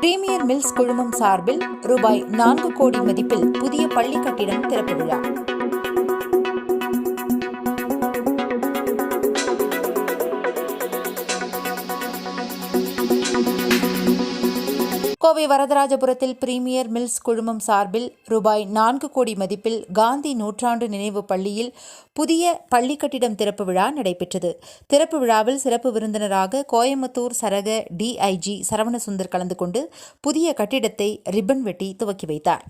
Premier mills குழுமம் சார்பில் ரூபாய் நான்கு கோடி மதிப்பில் புதிய பள்ளி கட்டிடம் திறப்பு விழா. கோவை வரதராஜபுரத்தில் பிரீமியர் மில்ஸ் குழுமம் சார்பில் ரூபாய் நான்கு கோடி மதிப்பில் காந்தி நூற்றாண்டு நினைவு பள்ளியில் புதிய பள்ளி கட்டிடம் திறப்பு விழா நடைபெற்றது. திறப்பு விழாவில் சிறப்பு விருந்தினராக கோயம்புத்தூர் சரக டிஐஜி சரவணசுந்தர் கலந்து கொண்டு புதிய கட்டிடத்தை ரிப்பன் வெட்டி துவக்கி வைத்தார்.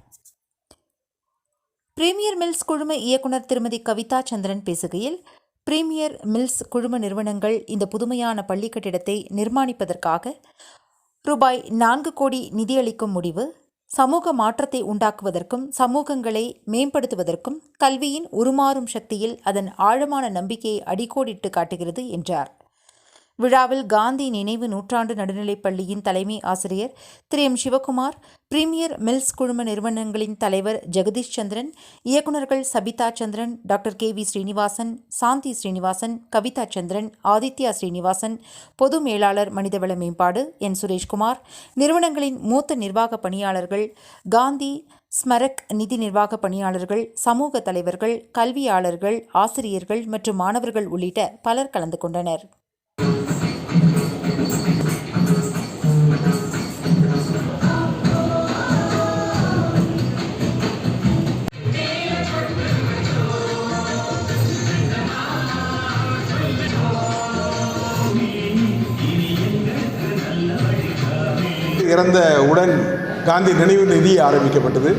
பிரீமியர் மில்ஸ் குழும இயக்குனர் திருமதி கவிதா சந்திரன் பேசுகையில் பிரீமியர் மில்ஸ் குழும நிறுவனங்கள் இந்த புதுமையான பள்ளி கட்டிடத்தை நிர்மாணிப்பதற்காக ரூபாய் நான்கு கோடி நிதியளிக்கும் முடிவு சமூக மாற்றத்தை உண்டாக்குவதற்கும் சமூகங்களை மேம்படுத்துவதற்கும் கல்வியின் உருமாறும் சக்தியில் அதன் ஆழமான நம்பிக்கையை அடிக்கோடிட்டு காட்டுகிறது என்றார். விழாவில் காந்தி நினைவு நூற்றாண்டு நடுநிலைப் பள்ளியின் தலைமை ஆசிரியர் Thiru. M. Sivakumar Premier Mills குழும நிறுவனங்களின் தலைவர் ஜெகதீஷ் சந்திரன் இயக்குநர்கள் Sabitha Chandran doctor K V Srinivasan Shanthi Srinivasan Kavitha Chandran Aditya Srinivasan பொது மேலாளர் மனிதவள மேம்பாடு என் சுரேஷ்குமார் நிறுவனங்களின் மூத்த நிர்வாக பணியாளர்கள் காந்தி ஸ்மரக் நிதி நிர்வாக பணியாளர்கள் சமூக தலைவர்கள் கல்வியாளர்கள் ஆசிரியர்கள் மற்றும் மாணவர்கள் உள்ளிட்ட பலர் கலந்து கொண்டனர். இறந்த உடன் காந்தி நினைவு நிதி ஆரம்பிக்கப்பட்டது.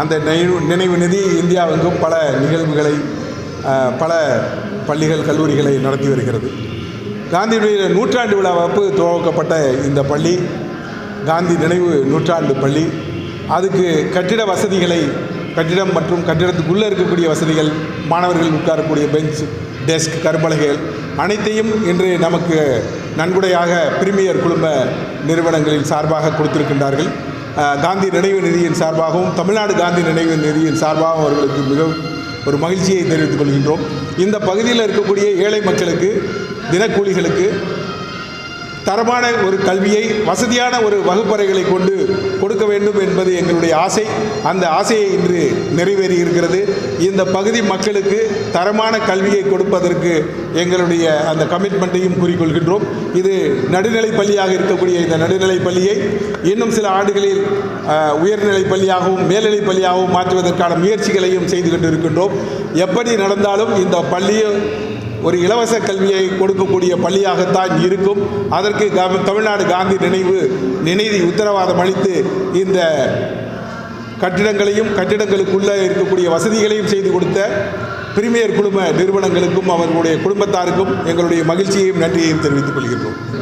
அந்த நினைவு நினைவு நிதி இந்தியாவெங்கும் பல நிகழ்வுகளை பல பள்ளிகள் கல்லூரிகளை நடத்தி வருகிறது. காந்தியுடைய நூற்றாண்டு விழாவப்பு துவக்கப்பட்ட இந்த பள்ளி காந்தி நினைவு நூற்றாண்டு பள்ளி. அதுக்கு கட்டிட வசதிகளை கட்டிடம் மற்றும் கட்டிடத்துக்குள்ளே இருக்கக்கூடிய வசதிகள் மாணவர்கள் உட்காரக்கூடிய பெஞ்ச் டெஸ்க் கரும்பலகைகள் அனைத்தையும் இன்று நமக்கு நன்கொடையாக பிரீமியர் குழும நிறுவனங்களின் சார்பாக கொடுத்திருக்கின்றார்கள். காந்தி நினைவு நிதியின் சார்பாகவும் தமிழ்நாடு காந்தி நினைவு நிதியின் சார்பாகவும் அவர்களுக்கு மிகவும் ஒரு மகிழ்ச்சியை தெரிவித்துக் கொள்கின்றோம். இந்த பகுதியில் இருக்கக்கூடிய ஏழை மக்களுக்கு தினக்கூலிகளுக்கு தரமான ஒரு கல்வியை வசதியான ஒரு வகுப்பறைகளை கொண்டு கொடுக்க வேண்டும் என்பது எங்களுடைய ஆசை. அந்த ஆசையை இன்று நிறைவேறி இருக்கிறது. இந்த பகுதி மக்களுக்கு தரமான கல்வியை கொடுப்பதற்கு எங்களுடைய அந்த கமிட்மெண்ட்டையும் கூறிக்கொள்கின்றோம். இது நடுநிலை பள்ளியாக இருக்கக்கூடிய இந்த நடுநிலை பள்ளியை இன்னும் சில ஆண்டுகளில் உயர்நிலை பள்ளியாகவும் மேல்நிலை பள்ளியாகவும் மாற்றுவதற்கான முயற்சிகளையும் செய்து கொண்டிருக்கின்றோம். எப்படி நடந்தாலும் இந்த பள்ளியை ஒரு இலவச கல்வியை கொடுக்கக்கூடிய பள்ளியாகத்தான் இருக்கும். அதற்கு கா- தமிழ்நாடு காந்தி நினைவு நினைவு உத்தரவாதம் அளித்து இந்த கட்டிடங்களையும் கட்டிடங்களுக்குள்ளே இருக்கக்கூடிய வசதிகளையும் செய்து கொடுத்த பிரிமியர் குடும்ப நிறுவனங்களுக்கும் அவர்களுடைய குடும்பத்தாருக்கும் எங்களுடைய மகிழ்ச்சியையும் நன்றியையும் தெரிவித்துக் கொள்கின்றோம்.